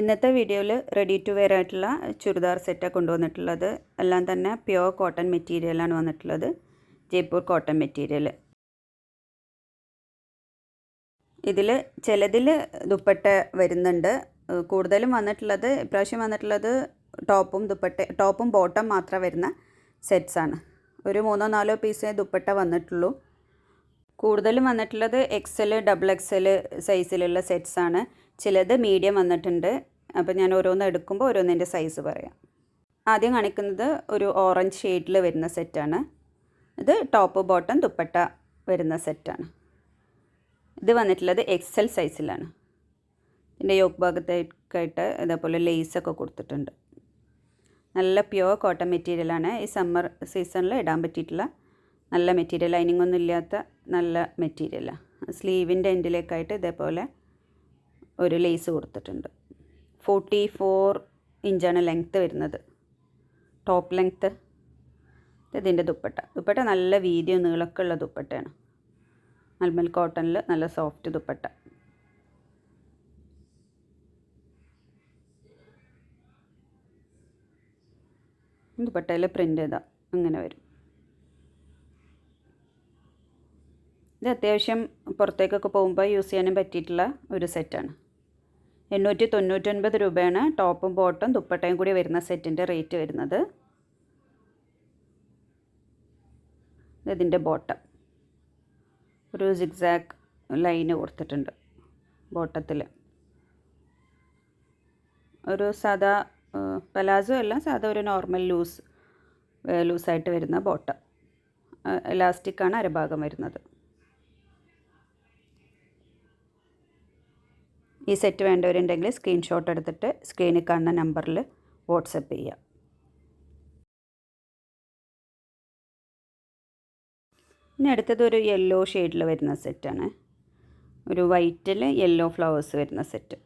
ഇന്നത്തെ വീഡിയോയിൽ ready to wear ആയിട്ടുള്ള ചുരിദാർ സെറ്റാണ് കൊണ്ടുവന്നിട്ടുള്ളത്. എല്ലാം തന്നെ പ്യുവർ കോട്ടൺ മെറ്റീരിയലാണ് വന്നിട്ടുള്ളത്. ജയ്പൂർ കോട്ടൺ മെറ്റീരിയൽ ഇതിൽ ചിലതിൽ ദുപ്പട്ട വരുന്നുണ്ട്. കൂടുതലും വന്നിട്ടുള്ളത് ഇപ്രാവശ്യം വന്നിട്ടുള്ളത് ടോപ്പും ദുപ്പട്ട ടോപ്പും ബോട്ടം മാത്രം വരുന്ന സെറ്റ്സാണ് ഒരു മൂന്നോ നാലോ പീസേ ദുപ്പട്ട വന്നിട്ടുള്ളൂ. കൂടുതലും വന്നിട്ടുള്ളത് എക്സൽ ഡബിൾ എക്സൽ സൈസിലുള്ള സെറ്റ്സ് ആണ്. ചിലത് മീഡിയം വന്നിട്ടുണ്ട്. അപ്പോൾ ഞാൻ ഓരോന്ന് എടുക്കുമ്പോൾ ഓരോന്നിന്റെ സൈസ് പറയാം. ആദ്യം കാണിക്കുന്നത് ഒരു ഓറഞ്ച് ഷെയ്ഡിൽ വരുന്ന സെറ്റാണ് ഇത് ടോപ്പ് ബോട്ടം ദുപ്പട്ട വരുന്ന സെറ്റാണ് ഇത് വന്നിട്ടുള്ളത് എക്സൽ സൈസിലാണ് ഇതിന്റെ യോക്ക് ഭാഗത്തേക്കായിട്ട് ഇതേപോലെ ലേസൊക്കെ കൊടുത്തിട്ടുണ്ട്. നല്ല പ്യുവർ കോട്ടൺ മെറ്റീരിയലാണ് ഈ സമ്മർ സീസണിൽ ഇടാൻ പറ്റിയിട്ടുള്ള നല്ല മെറ്റീരിയൽ ലൈനിങ് ഒന്നും ഇല്ലാത്ത നല്ല മെറ്റീരിയലാണ് സ്ലീവിന്റെ എൻഡിലേക്കായിട്ട് ഇതേപോലെ ഒരു ലേസ് കൊടുത്തിട്ടുണ്ട്. ഫോർട്ടി ഫോർ ഇഞ്ചാണ് ലെങ്ത്ത് വരുന്നത്. ടോപ്പ് ലെങ്ത്ത് ഇതിന്റെ ദുപ്പട്ട. ദുപ്പട്ട നല്ല വീതിയും നീളമൊക്കെ ഉള്ള ദുപ്പട്ടയാണ്. മൽമൽ കോട്ടണിൽ നല്ല സോഫ്റ്റ് ദുപ്പട്ട. ദുപ്പട്ടയിൽ പ്രിന്റ് ചെയ്താൽ അങ്ങനെ വരും. ഇത് അത്യാവശ്യം പുറത്തേക്കൊക്കെ പോകുമ്പോൾ യൂസ് ചെയ്യാനും പറ്റിയിട്ടുള്ള ഒരു സെറ്റാണ്. എണ്ണൂറ്റി തൊണ്ണൂറ്റൊൻപത് രൂപയാണ് ടോപ്പും ബോട്ടും ദുപ്പട്ടയും കൂടി വരുന്ന സെറ്റിന്റെ റേറ്റ് വരുന്നത്. ഇതിന്റെ ബോട്ടം. ഒരു സിഗ്സാക്ക് ലൈന് കൊടുത്തിട്ടുണ്ട് ബോട്ടത്തിൽ. ഒരു സാധാ പലാസോ അല്ല സാധാ ഒരു നോർമൽ ലൂസ് ലൂസായിട്ട് വരുന്ന ബോട്ടം. ഇലാസ്റ്റിക്കാണ് അരഭാഗം വരുന്നത്. ഈ സെറ്റ് വേണ്ടവരുണ്ടെങ്കിൽ സ്ക്രീൻഷോട്ട് എടുത്തിട്ട് സ്ക്രീനിൽ കാണുന്ന നമ്പറിൽ വാട്സപ്പ് ചെയ്യാം. ഇനി അടുത്തത് ഒരു യെല്ലോ ഷെയ്ഡിൽ വരുന്ന സെറ്റാണ് ഒരു വൈറ്റിൽ യെല്ലോ ഫ്ലവേഴ്സ് വരുന്ന സെറ്റ്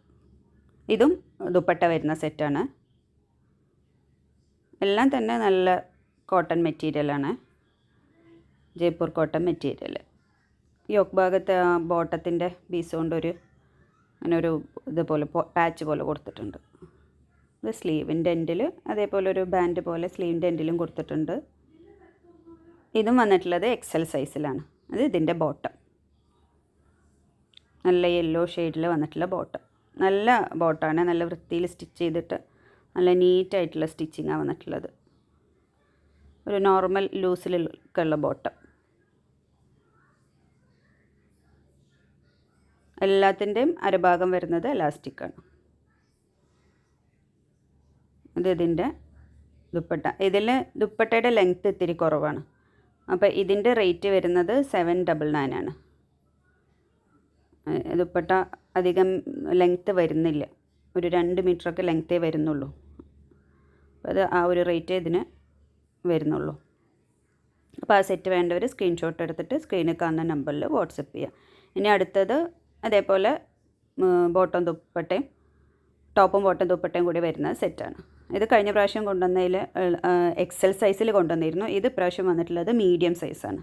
ഇതും ദുപ്പട്ട വരുന്ന സെറ്റാണ് എല്ലാം തന്നെ നല്ല കോട്ടൺ മെറ്റീരിയലാണ് ജയ്പൂർ കോട്ടൺ മെറ്റീരിയൽ യോക്ക് ഭാഗത്ത് ബോട്ടത്തിന്റെ പീസ് കൊണ്ടൊരു അങ്ങനെ ഒരു ഇതുപോലെ പാച്ച് പോലെ കൊടുത്തിട്ടുണ്ട്. ഇത് സ്ലീവിന്റെ എൻഡിൽ അതേപോലെ ഒരു ബാൻഡ് പോലെ സ്ലീവിന്റെ എൻഡിലും കൊടുത്തിട്ടുണ്ട്. ഇതും വന്നിട്ടുള്ളത് എക്സൽ സൈസിലാണ് അത് ഇതിന്റെ ബോട്ടം നല്ല യെല്ലോ ഷെയ്ഡിൽ വന്നിട്ടുള്ള ബോട്ടം നല്ല ബോട്ടാണ് നല്ല വൃത്തിയിൽ സ്റ്റിച്ച് ചെയ്തിട്ട് നല്ല നീറ്റായിട്ടുള്ള സ്റ്റിച്ചിങ്ങാണ് വന്നിട്ടുള്ളത്. ഒരു നോർമൽ ലൂസിലൊക്കെ ഉള്ള ബോട്ടം എല്ലാത്തിന്റെയും അരഭാഗം വരുന്നത് എലാസ്റ്റിക്കാണ് ഇത് ഇതിന്റെ ദുപ്പട്ട. ഇതിൽ ദുപ്പട്ടയുടെ ലെങ്ത്ത് ഇത്തിരി കുറവാണ്. അപ്പോൾ ഇതിന്റെ റേറ്റ് വരുന്നത് സെവൻ ഡബിൾ നയൻ ആണ്. ദുപ്പട്ട അധികം ലെങ്ത്ത് വരുന്നില്ല. ഒരു രണ്ട് മീറ്ററൊക്കെ ലെങ്ത്തേ വരുന്നുള്ളൂ. അപ്പോൾ അത് ആ ഒരു റേറ്റ് ഇതിന് വരുന്നുള്ളൂ. അപ്പോൾ ആ സെറ്റ് വേണ്ടവർ സ്ക്രീൻഷോട്ട് എടുത്തിട്ട് സ്ക്രീനിൽ കാണുന്ന നമ്പറിൽ വാട്സപ്പ് ചെയ്യുക ഇനി അടുത്തത് അതേപോലെ ബോട്ടം ദുപ്പട്ടയും ടോപ്പും ബോട്ടം ദുപ്പട്ടയും കൂടി വരുന്ന സെറ്റാണ് ഇത് കഴിഞ്ഞ പ്രാവശ്യം കൊണ്ടുവന്നതിൽ എക്സൽ സൈസിൽ കൊണ്ടുവന്നിരുന്നു. ഇത് പ്രാവശ്യം വന്നിട്ടുള്ളത് മീഡിയം സൈസാണ്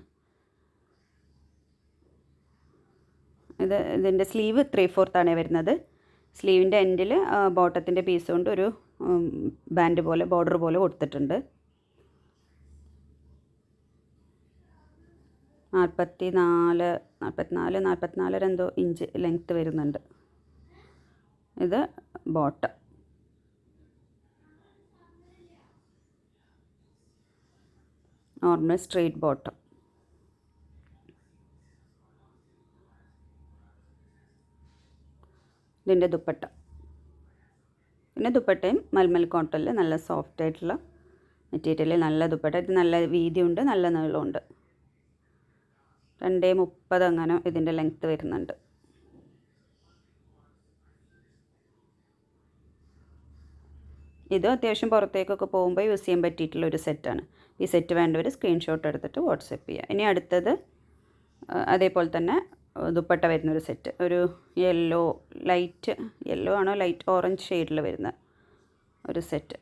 ഇത് ഇതിന്റെ സ്ലീവ് ത്രീ ഫോർത്താണ് വരുന്നത്. സ്ലീവിന്റെ എൻഡിൽ ബോട്ടത്തിന്റെ പീസ് കൊണ്ട് ഒരു ബാൻഡ് പോലെ ബോർഡർ പോലെ കൊടുത്തിട്ടുണ്ട്. നാൽപ്പത്തി നാല് നാൽപ്പത്തിനാല് നാൽപ്പത്തിനാലര എന്തോ ഇഞ്ച് ലെങ്ത്ത് വരുന്നുണ്ട്. ഇത് ബോട്ടം നോർമൽ സ്ട്രെയിറ്റ് ബോട്ടം ഇതിന്റെ ദുപ്പട്ട. പിന്നെ ദുപ്പട്ടയും മൽമൽ കോട്ടണിൽ നല്ല സോഫ്റ്റ് ആയിട്ടുള്ള മെറ്റീരിയൽ നല്ല ദുപ്പട്ട. ഇത് നല്ല വീതിയുണ്ട് നല്ല നീളമുണ്ട്. രണ്ടേ മുപ്പത് അങ്ങനെ ഇതിന്റെ ലെങ്ത്ത് വരുന്നുണ്ട്. ഇത് അത്യാവശ്യം പുറത്തേക്കൊക്കെ പോകുമ്പോൾ യൂസ് ചെയ്യാൻ പറ്റിയിട്ടുള്ള ഒരു സെറ്റാണ് ഈ സെറ്റ് വേണ്ടവർ സ്ക്രീൻഷോട്ട് എടുത്തിട്ട് വാട്സപ്പ് ചെയ്യുക ഇനി അടുത്തത് അതേപോലെ തന്നെ ദുപ്പട്ട വരുന്നൊരു സെറ്റ് ഒരു യെല്ലോ ലൈറ്റ് യെല്ലോ ആണോ ലൈറ്റ് ഓറഞ്ച് ഷെയ്ഡിൽ വരുന്ന ഒരു സെറ്റ്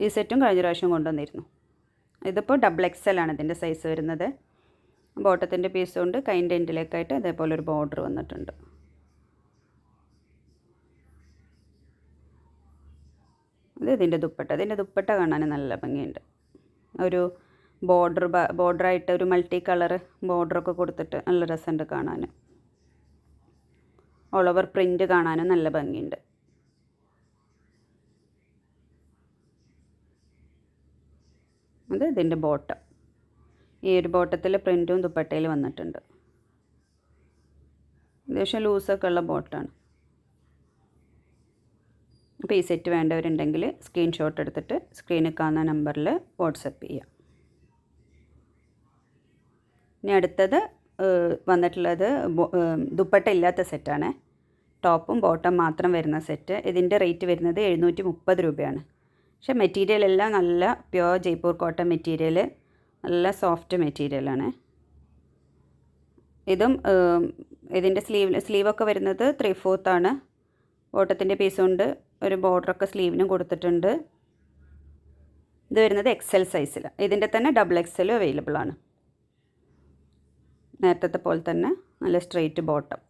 ഈ സെറ്റും കഴിഞ്ഞ പ്രാവശ്യം കൊണ്ടുവന്നിരുന്നു. ഇതിപ്പോൾ ഡബിൾ എക്സൽ ആണ് ഇതിന്റെ സൈസ് വരുന്നത്. ബോട്ടത്തിന്റെ പീസ് കൊണ്ട് കൈന്റെ എൻഡിലേക്കായിട്ട് അതേപോലെ ഒരു ബോർഡർ വന്നിട്ടുണ്ട്. ഇത് ഇതിന്റെ ദുപ്പട്ട. ഇതിന്റെ ദുപ്പട്ട കാണാൻ നല്ല ഭംഗിയുണ്ട്. ഒരു ബോർഡർ ബോർഡറായിട്ട് ഒരു മൾട്ടി കളർ ബോർഡറൊക്കെ കൊടുത്തിട്ട് നല്ല രസമുണ്ട് കാണാൻ. ഓൾ ഓവർ പ്രിന്റ് കാണാനും നല്ല ഭംഗിയുണ്ട്. അത് ഇതിന്റെ ബോട്ടം ഈ ഒരു ബോട്ടത്തിൽ പ്രിന്റും ദുപ്പട്ടയിൽ വന്നിട്ടുണ്ട്. അത്യാവശ്യം ലൂസൊക്കെ ഉള്ള ബോട്ടാണ്. അപ്പോൾ ഈ സെറ്റ് വേണ്ടവരുണ്ടെങ്കിൽ സ്ക്രീൻഷോട്ട് എടുത്തിട്ട് സ്ക്രീനിൽ കാണുന്ന നമ്പറിൽ വാട്സപ്പ് ചെയ്യാം. ഇനി അടുത്തത് വന്നിട്ടുള്ളത് ദുപ്പട്ട ഇല്ലാത്ത സെറ്റാണ്. ടോപ്പും ബോട്ടം മാത്രം വരുന്ന സെറ്റ്. ഇതിന്റെ റേറ്റ് വരുന്നത് എഴുന്നൂറ്റി മുപ്പത് രൂപയാണ്. പക്ഷേ മെറ്റീരിയൽ എല്ലാം നല്ല പ്യുവർ ജയ്പൂർ കോട്ടൺ മെറ്റീരിയൽ. നല്ല സോഫ്റ്റ് മെറ്റീരിയലാണ് ഇതും ഇതിന്റെ സ്ലീവ് സ്ലീവൊക്കെ വരുന്നത് ത്രീ ഫോർത്താണ് ഓട്ടത്തിന്റെ കൊണ്ട് ഒരു ബോർഡറൊക്കെ സ്ലീവിനും കൊടുത്തിട്ടുണ്ട്. ഇത് വരുന്നത് എക്സൽ സൈസിൽ ഇതിന്റെ തന്നെ ഡബിൾ എക്സലും അവൈലബിൾ ആണ്. നേരത്തെ പോലെ തന്നെ നല്ല സ്ട്രെയിറ്റ് ബോട്ടം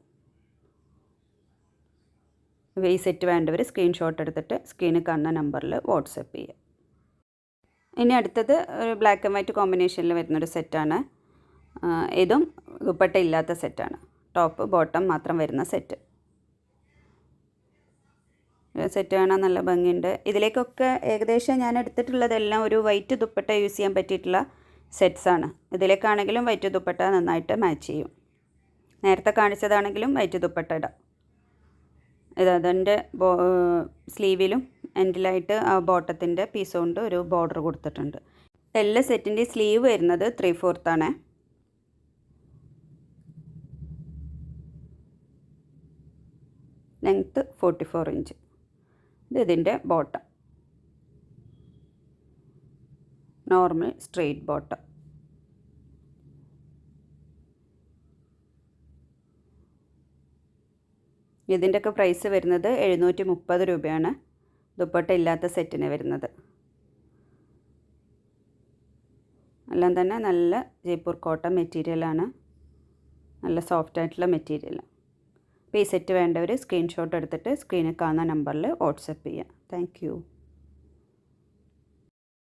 ഈ സെറ്റ് വേണ്ടവർ സ്ക്രീൻഷോട്ട് എടുത്തിട്ട് സ്ക്രീനിൽ കാണുന്ന നമ്പറിൽ വാട്സപ്പ് ചെയ്യുക ഇനി അടുത്തത് ഒരു ബ്ലാക്ക് ആൻഡ് വൈറ്റ് കോമ്പിനേഷനിൽ വരുന്നൊരു സെറ്റാണ് ഇതും ദുപ്പട്ട ഇല്ലാത്ത സെറ്റാണ് ടോപ്പ് ബോട്ടം മാത്രം വരുന്ന സെറ്റ് സെറ്റ് കാണാൻ നല്ല ഭംഗിയുണ്ട്. ഇതിലേക്കൊക്കെ ഏകദേശം ഞാൻ എടുത്തിട്ടുള്ളതെല്ലാം ഒരു വൈറ്റ് ദുപ്പട്ട യൂസ് ചെയ്യാൻ പറ്റിയിട്ടുള്ള സെറ്റ്സാണ് ഇതിലേക്കാണെങ്കിലും വൈറ്റ് ദുപ്പട്ട നന്നായിട്ട് മാച്ച് ചെയ്യും. നേരത്തെ കാണിച്ചതാണെങ്കിലും വൈറ്റ് ദുപ്പട്ട ഇടാം. ഇത് അതിന്റെ സ്ലീവിലും എൻഡിലായിട്ട് ബോട്ടത്തിന്റെ പീസ് കൊണ്ട് ഒരു ബോർഡർ കൊടുത്തിട്ടുണ്ട്. എല്ലാ സെറ്റിന്റെ സ്ലീവ് വരുന്നത് ത്രീ ഫോർത്താണ് ലെങ്ത്ത് ഫോർട്ടി ഫോർ ഇഞ്ച് ഇത് ഇതിന്റെ ബോട്ടം നോർമൽ സ്ട്രെയിറ്റ് ബോട്ടം ഇതിന്റെയൊക്കെ പ്രൈസ് വരുന്നത് എഴുന്നൂറ്റി മുപ്പത് രൂപയാണ്. ദുപ്പട്ട ഇല്ലാത്ത സെറ്റിന് വരുന്നത്. എല്ലാം തന്നെ നല്ല ജയ്പൂർ കോട്ടൺ മെറ്റീരിയലാണ് നല്ല സോഫ്റ്റ് ആയിട്ടുള്ള മെറ്റീരിയൽ. അപ്പോൾ ഈ സെറ്റ് വേണ്ടവർ സ്ക്രീൻഷോട്ട് എടുത്തിട്ട് സ്ക്രീനിൽ കാണുന്ന നമ്പറിൽ വാട്സപ്പ് ചെയ്യുക താങ്ക്